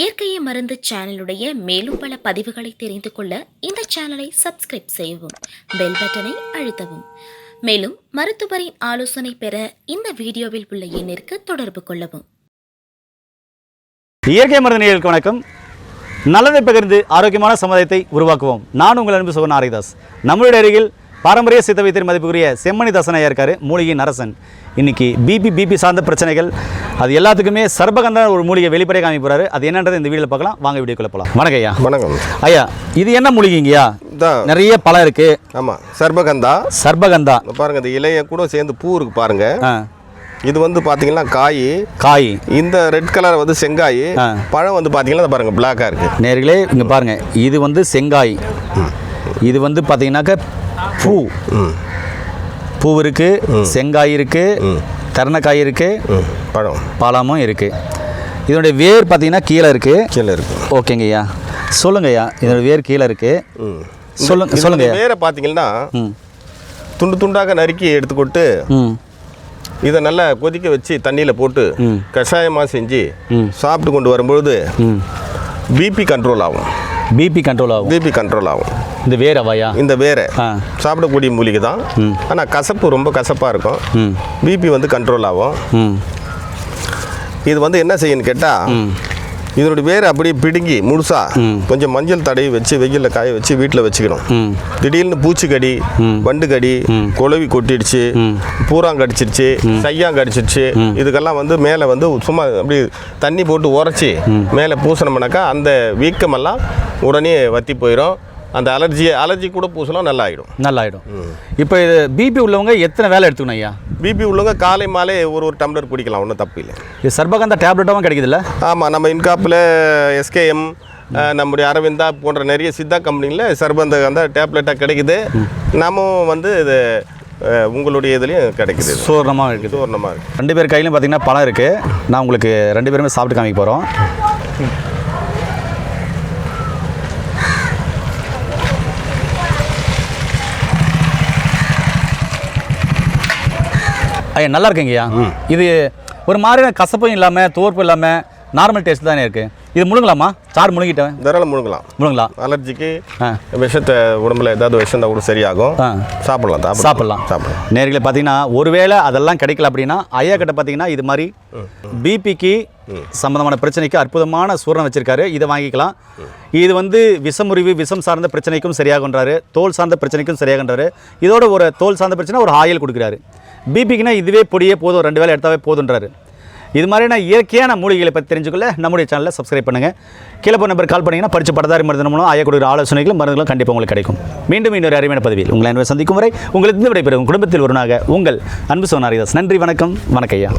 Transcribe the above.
இயற்கையை மருந்து சேனலுடைய மேலும் பல பதிவுகளை தெரிந்து கொள்ள இந்த சேனலை சப்ஸ்கிரைப் செய்யவும் பெல் பட்டனை அழுத்தவும். மேலும் மருத்துவரின் ஆலோசனை பெற இந்த வீடியோவில் உள்ள எண்ணிற்கு தொடர்பு கொள்ளவும். இயற்கை மருந்து நேர்களுக்கு வணக்கம். நல்லதை பகிர்ந்து ஆரோக்கியமான சமுதாயத்தை உருவாக்குவோம். நான் உங்கள் அன்பு சுகன் ஆரிதாஸ் நம்மளுடைய அருகில் பாரம்பரிய சித்த வைத்தியர் மதிப்புக்குரிய செம்மணி தாசனையா இருக்காரு மூலிகை நரசன். இன்னைக்கு பிபி பிபி சார்ந்த பிரச்சனைகள் அது எல்லாத்துக்குமே சர்பகந்த ஒரு மூலிகை வெளிப்படைய காமிக்க போறாரு. அது என்னன்றது இந்த வீடியோவில் பார்க்கலாம். வாங்க வீடியோக்குள்ள போகலாம் வணக்கம் ஐயா. வணக்கம். ஐயா இது என்ன மூலிகைங்கய்யா? நிறைய பழம் இருக்கு. ஆமாம் சர்பகந்தா. சர்பகந்தா. பாருங்க இந்த இலைய கூட சேர்ந்து பூ இருக்கு பாருங்க. இது வந்து பார்த்தீங்கன்னா காய். காய். இந்த ரெட் கலர் வந்து செங்காய். பழம் வந்து பார்த்தீங்கன்னா இதை பாருங்க பிளாக்காக இருக்கு. நேர்களே இங்கே பாருங்க இது வந்து செங்காய். இது வந்து பார்த்தீங்கன்னாக்க பூ. ம். பூ இருக்கு செங்காய் இருக்கு தருணக்காய் இருக்கு ம். பழம். பழமும் இருக்கு. இதனுடைய வேர் பார்த்தீங்கன்னா கீழே இருக்கு. கீழே ஐயா. சொல்லுங்க ஐயா இதனுடைய வேர் கீழே இருக்கு. ம். சொல்லுங்க சொல்லுங்க வேற பார்த்தீங்கன்னா துண்டு துண்டாக நறுக்கி எடுத்துக்கொண்டு இதை நல்லா கொதிக்க வச்சு தண்ணியில் போட்டு. கஷாயமாக செஞ்சு. சாப்பிட்டு கொண்டு வரும்பொழுது பிபி கண்ட்ரோல் ஆகும். பிபி கண்ட்ரோல் ஆகும். பிபி கண்ட்ரோல் ஆகும். இந்த வேர் அவாயா? இந்த வேற சாப்பிடக்கூடிய மூலிகை தான். ஆனால் கசப்பு ரொம்ப கசப்பாக இருக்கும். பிபி வந்து கண்ட்ரோல் ஆகும். இது வந்து என்ன செய்யணும்னு கேட்டால் இதனுடைய வேரை அப்படியே பிடுங்கி முழுசா ம். கொஞ்சம் மஞ்சள் தடவி வச்சு வெயிலில் காய வச்சு வீட்டில் வச்சுக்கணும். திடீர்னு பூச்சிக்கடி வண்டு கடி குளவி கொட்டிடுச்சு. பூராங் கடிச்சிருச்சு சையாங் கடிச்சிருச்சு இதுக்கெல்லாம் வந்து மேலே வந்து சும்மா அப்படி தண்ணி போட்டு உரைச்சி மேலே பூசணோம்னாக்கா அந்த வீக்கமெல்லாம் உடனே வத்தி போயிடும் அந்த அலர்ஜி அலர்ஜி கூட பூசலாம் நல்லா ஆகிடும் நல்லாயிடும் இப்போ இது பிபி உள்ளவங்க எத்தனை வேலை எடுத்துக்கணும் ஐயா? பிபி உள்ளவங்க காலை மாலை ஒரு ஒரு டம்ளர் குடிக்கலாம் ஒன்றும் தப்பு இல்லை. இது சர்பகந்தா டேப்லெட்டாகவும் கிடைக்குதுல்ல? ஆமாம் நம்ம இன்காப்பில் எஸ்கேஎம் நம்முடைய அரவிந்தா போன்ற நிறைய சித்தா கம்பெனியில் சர்பந்த அந்த டேப்லெட்டாக கிடைக்குது. நம்ம வந்து இது உங்களுடைய இதுலேயும் கிடைக்குது. சூர்ணமாக இருக்குது. பூர்ணமாக இருக்குது ரெண்டு பேர் கையிலும் பார்த்தீங்கன்னா பழம் இருக்குது நான் உங்களுக்கு ரெண்டு பேருமே சாப்பிட்டு காமிக்க போகிறோம் ஐயா நல்லா இருக்குங்கய்யா. இது ஒரு மாதிரியான கசப்பும் இல்லாமல் தோற்பும் இல்லாமல் நார்மல் டேஸ்ட் தானே இருக்குது இது முழுங்கலாமா? சாறு முழுங்கிட்டேன் தாராளம் முழுங்கலாம். முழுங்கலாம் அலர்ஜிக்கு விஷத்தை உடம்புல ஏதாவது விஷம் கூட சரியாகும். சாப்பிடலாம் சாப்பிடலாம். சாப்பிடலாம். சாப்பிடலாம். நேர்களை பார்த்தீங்கன்னா ஒருவேளை அதெல்லாம் கிடைக்கல அப்படின்னா ஐயா கிட்ட பார்த்தீங்கன்னா இது மாதிரி பிபிக்கு சம்பந்தமான பிரச்சனைக்கு அற்புதமான சூரணம் வச்சிருக்காரு. இதை வாங்கிக்கலாம். இது வந்து விஷமுறிவு விஷம் சார்ந்த பிரச்சனைக்கும் சரியாகுன்றாரு தோல் சார்ந்த பிரச்சனைக்கும் சரியாகுன்றாரு இதோட ஒரு தோல் சார்ந்த பிரச்சனை ஒரு ஆயில் கொடுக்குறாரு. பிபிக்குனா இதுவே பொடியே போதும். ரெண்டு வேளை எடுத்தாவே போதுன்றாரு இது மாதிரியான இயற்கையான மூலிகைகளை பற்றி தெரிஞ்சுக்கொள்ள நம்முடைய சேனலை சப்ஸ்கிரைப் பண்ணுங்கள் கீழே போன நம்பர் கால் பண்ணிங்கன்னா படித்து படதாரி மருந்து மூலம் ஆய கொடுக்குற ஆலோசனைகளும் மருந்துகளும் கண்டிப்பாக உங்களுக்கு கிடைக்கும். மீண்டும் இன்னொரு அருமையான பதவியில் உங்களை அன்பை சந்திக்கும் வரை உங்களுக்கு இந்த விடைபெறும் குடும்பத்தில் ஒருவனாக உங்கள் அன்பு சோனாரிதாஸ். நன்றி வணக்கம் வணக்கம் ஐயா.